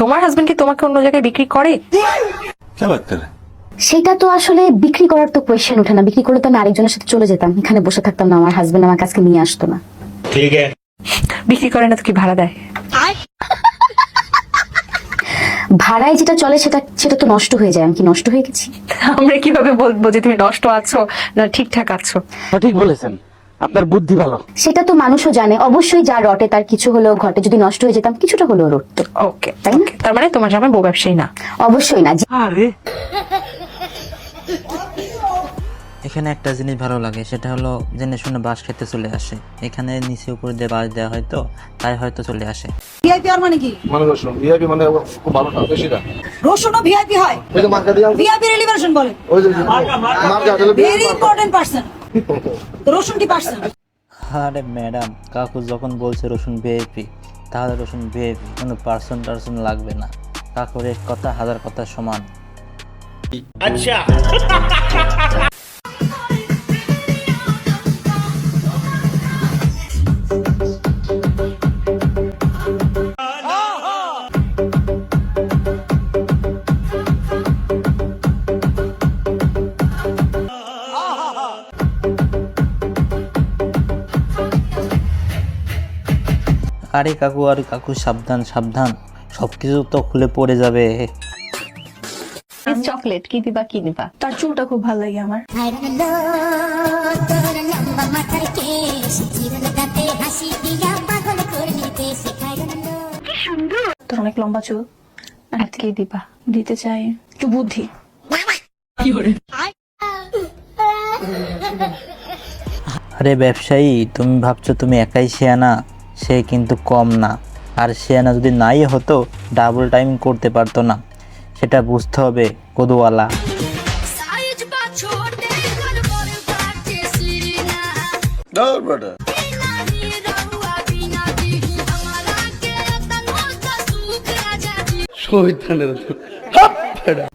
তোমার হাজবেন্ড কি তোমাকে অন্য জায়গায় বিক্রি করে? সেটা তো আসলে বিক্রি করার তো কোয়েশ্চেন ওঠে না। বিক্রি করলে তো আমি আরেকজনের সাথে চলে যেতাম। এখানে বসে থাকতাম না। আমার হাজবেন্ড আমার কাছে নিয়ে আসতো না। ঠিক আছে। বিক্রি করে না তো কি ভাড়া দেয়? ভাড়ায় যেটা চলে সেটা সেটা তো নষ্ট হয়ে যায়। আমি কি নষ্ট হয়ে গেছি? আমরা কীভাবে বলব যে তুমি নষ্ট আছো না ঠিকঠাক আছো? ঠিক বলেছেন। আপনার বুদ্ধি ভালো। সেটা তো মানুষও জানে। অবশ্যই যা রটে তার কিছু হলেও ঘটে। যদি নষ্ট হয়ে যেতাম কিছুটা হলেও রটতো। ওকে তাই না? তার মানে তোমার জামাই বউ ব্যবসায়ী না? অবশ্যই না। আরে। এখানে একটা জিনিস ভালো লাগে সেটা হলো জেনে শুনে বাস খেতে চলে আসে। এখানে নিচে উপরে দিয়ে বাস দেওয়া হয় তো তাই হয়তো চলে আসে। ভিআইপি আর মানে কি? মানে রসুন। ভিআইপি মানে খুব ভালো না বেশি না। রসুনও ভিআইপি হয়? ওই যে মার্কা দিয়া ভিআইপি রিলিভারেশন বলে ওই যে মার্কা আসলে ভেরি ইম্পর্টেন্ট পার্সন রসুন কি পার্সন আরে ম্যাডাম কাকু যখন বলছে রসুন ভিআইপি তাহলে রসুন ভিআইপি কোনো পার্সন টার্সন লাগবে না। কাকুর এক কথা হাজার কথা সমান। আরে কাকু আর কাকু সাবধান সাবধান। সব কিছু তো খুলে পড়ে যাবে। চকলেট কি দিবা কি দিবা তার চুলটা খুব ভালো লাগে আমার। তোর অনেক লম্বা চুল। আর কি দিবা? দিতে চাই একটু বুদ্ধি। আরে ব্যবসায়ী তুমি ভাবছ তুমি একাই শেয়ানা? সে কিন্তু কম না। আর শেয়ানা যদি নাই হতো ডাবল টাইম করতে পারতো না। সেটা বুঝতে হবে বেটা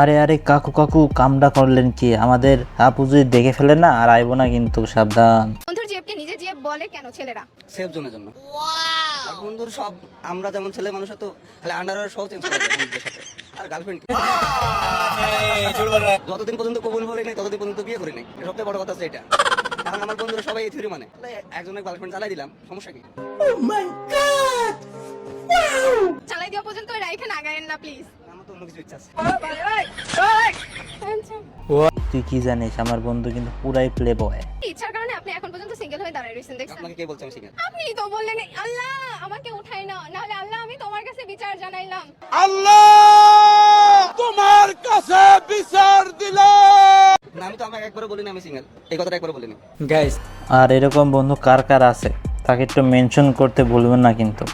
আরে আরে কাকু কাকু কামটা করলেন কি? আমাদের আপু যদি দেখে ফেলে না আর আইবো না কিন্তু সাবধান। বলে কেন ছেলেরা সেফ জোনের জন্য আর বন্ধুর সব আমরা যেমন ছেলে মানুষ তো তাহলে আন্ডারওয়্যার সব চেঞ্জ করে বন্ধুদের সাথে আর গার্লফ্রেন্ড যতদিন পর্যন্ত কবুল বলে নাই ততদিন পর্যন্ত বিয়ে করি নাই সবথেকে বড় কথা হচ্ছে এটা কারণ আমার বন্ধুরা সবাই এই থিওরি মানে একজনের গার্লফ্রেন্ড চালাই দিলাম সমস্যা কি চালাই দেওয়া পর্যন্ত রাইখে নাগায়েন না প্লিজ আমার তো অন্য কিছু ইচ্ছা আছে তুই কি জানিস আমার বন্ধু কিন্তু পুরাই প্লে বয় পর্যন্ত সিঙ্গেল হয়ে দাঁড়ায় রয়েছেন দেখছেন? আপনাকে কে বলছে আমি সিঙ্গেল আপনি তো বললেন আল্লাহ আমাকে উঠাই না নাহলে আল্লাহ আমি তোমার কাছে বিচার জানাইলাম। না আমি তো আমাকে একবারও বলিনি আমি সিঙ্গেল এই কথাটা একবারও বলিনি। গাইস আর এরকম বন্ধু কার কার আছে? তাকে একটু মেনশন করতে ভুলবেন না কিন্তু।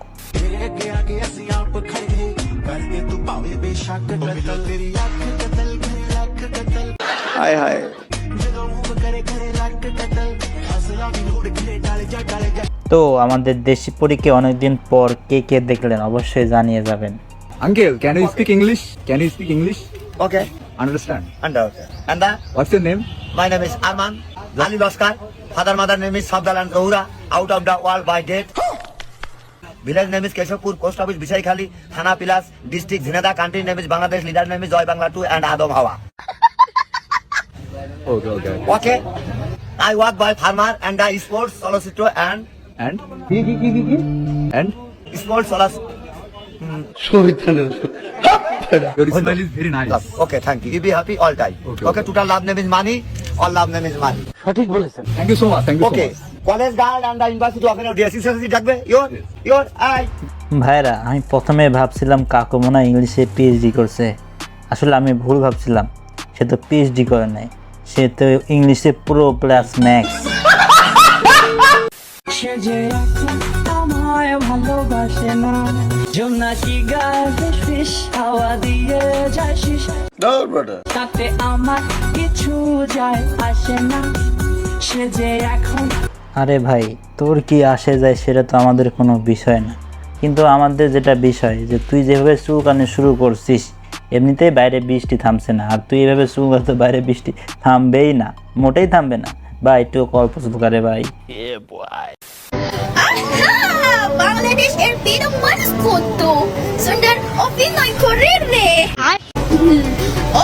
হায় হায়। তো আমাদের দেশি পরীকে অনেকদিন পর কে কে দেখলেন? অবশ্যই জানিয়ে যাবেন। Uncle can you speak English can you speak English okay understand under okay and the what's name my name is Arman Jali Laskar father mother name is Sabdalan Goura out of the world by date village name is Keshabpur post office Bishoykhali থানা Pilas district Jhenaidah country name is Bangladesh leader name is Joy Bangla to and আদব হাওয়া okay okay okay I work by farmer and I sports চলচ্চিত্র and and কি কি কি কি and sports চলচ্চিত্র ভাইরা আমি প্রথমে ভাবছিলাম কাকুমনা ইংলিশে পিএইচডি করছে। আসলে আমি ভুল ভাবছিলাম। সে তো পিএইচডি করে নাই। সে তো ইংলিশে প্রো প্লাস ম্যাক্স এখন ভালোবাসে না। জোনাকি গায়ে ফিস হাওয়া দিয়ে যায় শিস তাতে আমার কিছু যায় আসে না। সে যে এখন আরে ভাই তোর কি আসে যায় সেটা তো আমাদের কোনো বিষয় না। কিন্তু আমাদের যেটা বিষয় যে তুই যেভাবে চুলকানো শুরু করছিস এমনিতেই বাইরে বৃষ্টি থামছে না। আর তুই এভাবে চুলকাতে বাইরে বৃষ্টি থামবেই না মোটেই থামবে না। ভাই একটু অল্প চুলকারে ভাই। বাংলাদেশ এর মানুষ কত সুন্দর অভিনয় করে রে।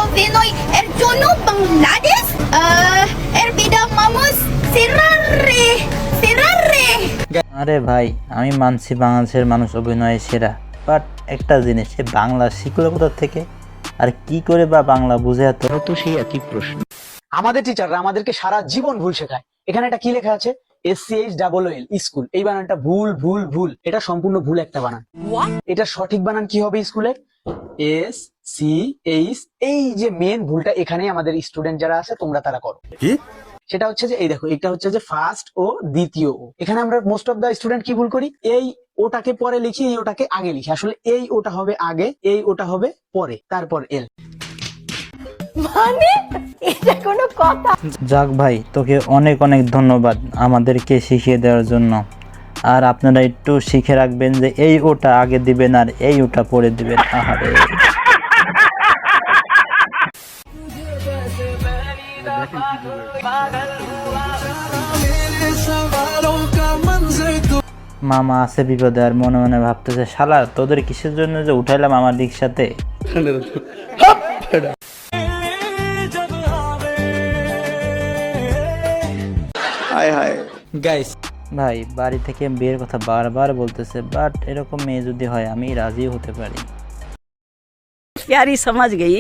অভিনয় এর জন্য বাংলাদেশ এর বিদা মামুস সিরার রে সিরার রে। আরে ভাই আমি মানছি বাংলাদেশের মানুষ অভিনয়ে সেরা। বাট একটা জিনিস সে বাংলা শিখলো কোথা থেকে? আর কি করে বা বাংলা বুঝে এত? তো সেই একই প্রশ্ন। আমাদের টিচাররা আমাদেরকে সারা জীবন ভুল শেখায়। এখানে একটা কি লেখা আছে? S C H double L school এই বানানটা ভুল ভুল ভুল। এটা সম্পূর্ণ ভুল একটা বানান। এটা সঠিক বানান কি হবে স্কুলে এস সি এইচ এই যে মেন ভুলটা এখানেই আমাদের স্টুডেন্ট যারা আছে তোমরা তারা করো। কি? সেটা হচ্ছে যে এই দেখো এটা হচ্ছে যে ফার্স্ট ও দ্বিতীয় ও। এখানে আমরা মোস্ট অফ দ্য স্টুডেন্ট কি ভুল করি? এই ওটাকে পরে লিখি এই ওটাকে আগে লিখি। আসলে এই ওটা হবে আগে এই ওটা হবে পরে তারপর এল। যাক ভাই তোকে অনেক অনেক ধন্যবাদ আমাদেরকে শিখিয়ে দেওয়ার জন্য। আর আপনারা একটু শিখে রাখবেন যে এই ওটা আগে দিবেন আর এই ওটা পরে দিবেন। আহারে। মামা আছে বিপদে আর মনে মনে ভাবতেছে শালা তোদের কিসের জন্য যে উঠাইলাম আমার রিক্সাতে সাথে ভাই বাড়ি থেকে বিয়ের কথা বারবার বলতেছে বাট এরকম মেয়ে যদি হয় আমি রাজি হতে পারি। সমাজ গেই।